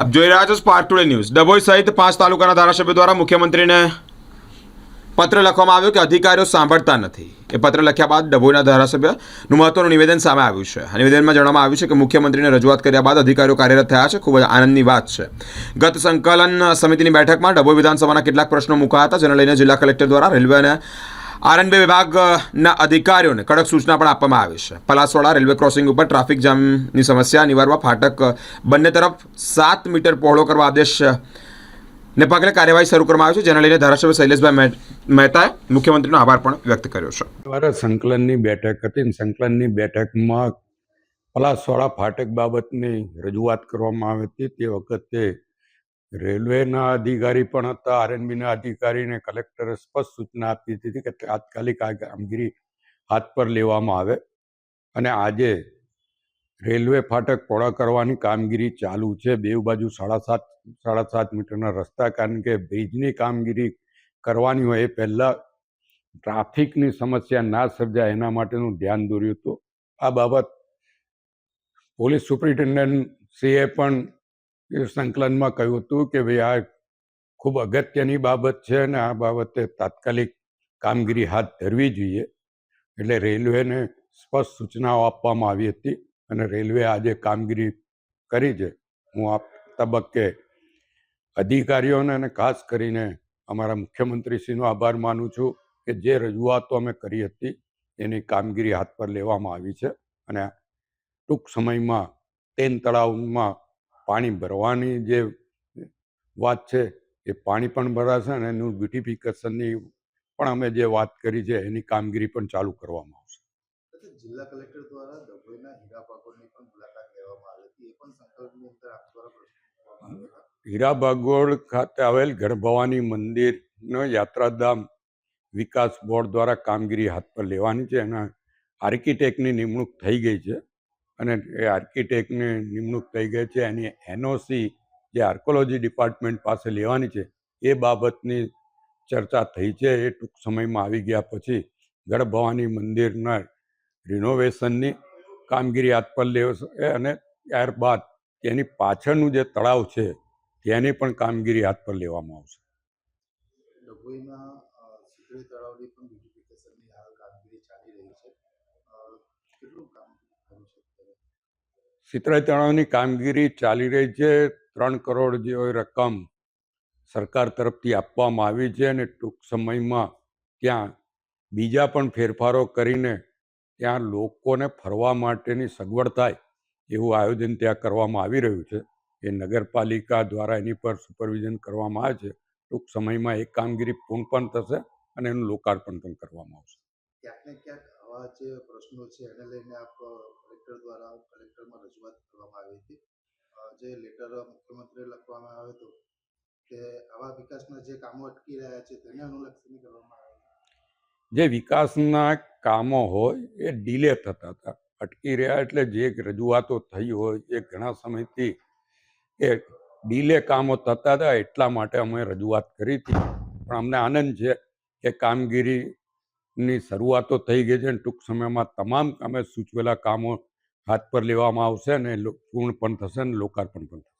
આપ જોઈ રહ્યા છો સ્પાર્ક ટુડે ન્યૂઝ ડભોઈ સહિત પાંચ તાલુકાના ધારાસભ્યો દ્વારા મુખ્યમંત્રીને પત્ર લખવામાં આવ્યો કે અધિકારીઓ સાંભળતા નથી. એ પત્ર લખ્યા બાદ ડભોઈના ધારાસભ્યનું મહત્વનું નિવેદન સામે આવ્યું છે. આ નિવેદનમાં જણાવવામાં આવ્યું છે કે મુખ્યમંત્રીને રજૂઆત કર્યા બાદ અધિકારીઓ કાર્યરત થયા છે. ખૂબ જ આનંદની વાત છે. ગત સંકલન સમિતિની બેઠકમાં ડભોઈ વિધાનસભાના કેટલાક પ્રશ્નો મુકાયા હતા, જેને લઈને જિલ્લા કલેક્ટર દ્વારા રેલવેને આરએનબી વિભાગના અધિકારીઓને કડક સૂચના પણ આપવામાં આવી છે. પલાસવાડા રેલવે ક્રોસિંગ ઉપર ટ્રાફિક જામની સમસ્યા નિવારવા ફાટક બંને તરફ સાત મીટર પહોળો કરવા આદેશ ને પગલે કાર્યવાહી શરૂ કરવામાં આવી છે, જેને લઈને ધારાસભ્ય શૈલેષભાઈ મહેત- મહેતાએ મુખ્યમંત્રીનો આભાર પણ વ્યક્ત કર્યો છે. દ્વારા સંકલનની બેઠક હતી ને સંકલનની બેઠકમાં પલાસવાડા ફાટક બાબતની રજૂઆત કરવામાં આવી હતી. તે વખતે રેલવેના અધિકારી પણ હતા. આરએનબીના અધિકારીને કલેક્ટરે સ્પષ્ટ સૂચના આપી હતી કે તાત્કાલિક આ કામગીરી હાથ પર લેવામાં આવે અને આજે રેલવે ફાટક પહોળા કરવાની કામગીરી ચાલુ છે. બે બાજુ સાડા સાત સાડા સાત મીટરના રસ્તા કારણ કે બ્રિજની કામગીરી કરવાની હોય એ પહેલાં ટ્રાફિકની સમસ્યા ના સર્જાય એના માટેનું ધ્યાન દોર્યું હતું. આ બાબત પોલીસ સુપ્રિન્ટેન્ડન્ટ સીએ પણ સંકલનમાં કહ્યું હતું કે ભાઈ આ ખૂબ અગત્યની બાબત છે અને આ બાબતે તાત્કાલિક કામગીરી હાથ ધરવી જોઈએ. એટલે રેલવેને સ્પષ્ટ સૂચનાઓ આપવામાં આવી હતી અને રેલવે આજે કામગીરી કરી છે. હું આ તબક્કે અધિકારીઓને અને ખાસ કરીને અમારા મુખ્યમંત્રીશ્રીનો આભાર માનું છું કે જે રજૂઆતો અમે કરી હતી એની કામગીરી હાથ પર લેવામાં આવી છે. અને ટૂંક સમયમાં તેન તળાવમાં પાણી ભરવાની જે વાત છે એ પાણી પણ ભરાશે અને એનું બ્યુટિફિકેશનની પણ અમે જે વાત કરી છે એની કામગીરી પણ ચાલુ કરવામાં આવશે. જિલ્લા કલેક્ટર દ્વારા ડભોઈના હીરા ભાગોળની પણ મુલાકાત લેવામાં આવી હતી. એ પણ સંકલ્પની અંદર આપ દ્વારા. હીરા ભાગોળ ખાતે આવેલ ગણભવાની મંદિરનો યાત્રાધામ વિકાસ બોર્ડ દ્વારા કામગીરી હાથ પર લેવાની છે. એના આર્કિટેક્ટની નિમણૂક થઈ ગઈ છે. અને એ આર્કિટેક્ટની નિમણૂક થઈ ગઈ છે. એની એનઓસી જે આર્કોલોજી ડિપાર્ટમેન્ટ પાસે લેવાની છે, એ બાબતની ચર્ચા થઈ છે. એ ટૂંક સમયમાં આવી ગયા પછી ગઢ ભવાની મંદિરના રિનોવેશનની કામગીરી હાથ પર લેવશે અને ત્યારબાદ તેની પાછળનું જે તળાવ છે, તેની પણ કામગીરી હાથ પર લેવામાં આવશે. કામગીરી ચાલી રહી છે. કેટલું કામ સિતરાઈ તળાવની કામગીરી ચાલી રહી છે. ત્રણ કરોડ જેવી રકમ સરકાર તરફથી આપવામાં આવી છે અને ટૂંક સમયમાં ત્યાં બીજા પણ ફેરફારો કરીને ત્યાં લોકોને ફરવા માટેની સગવડ થાય એવું આયોજન ત્યાં કરવામાં આવી રહ્યું છે. એ નગરપાલિકા દ્વારા એની પર સુપરવિઝન કરવામાં આવે છે. ટૂંક સમયમાં એ કામગીરી પૂર્ણ પણ થશે અને એનું લોકાર્પણ પણ કરવામાં આવશે. ક્યાંક ને ક્યાંક આવા જે પ્રશ્નો છે એને લઈને આપ કલેક્ટર દ્વારા કલેક્ટરમાં રજૂઆત કરવામાં આવી હતી. જે લેટર મુખ્યમંત્રીએ લખવામાં આવ્યો હતો કે આવા વિકાસના જે કામો અટકી રહ્યા છે તેને અનુલક્ષીને કરવામાં આવે જે વિકાસના કામો હોય એ ડીલે થતા હતા. અટકી રહ્યા એટલે જે રજૂઆતો થઈ હોય એ ઘણા સમયથી એ ડીલે કામો થતા હતા એટલા માટે અમે રજૂઆત કરી હતી. પણ અમને આનંદ છે કે કામગીરીની શરૂઆતો થઈ ગઈ છે અને ટૂંક સમયમાં તમામ અમે સૂચવેલા કામો હાથ પર લેવામાં આવશે અને પૂર્ણ પણ થશે અને લોકાર્પણ પણ થશે.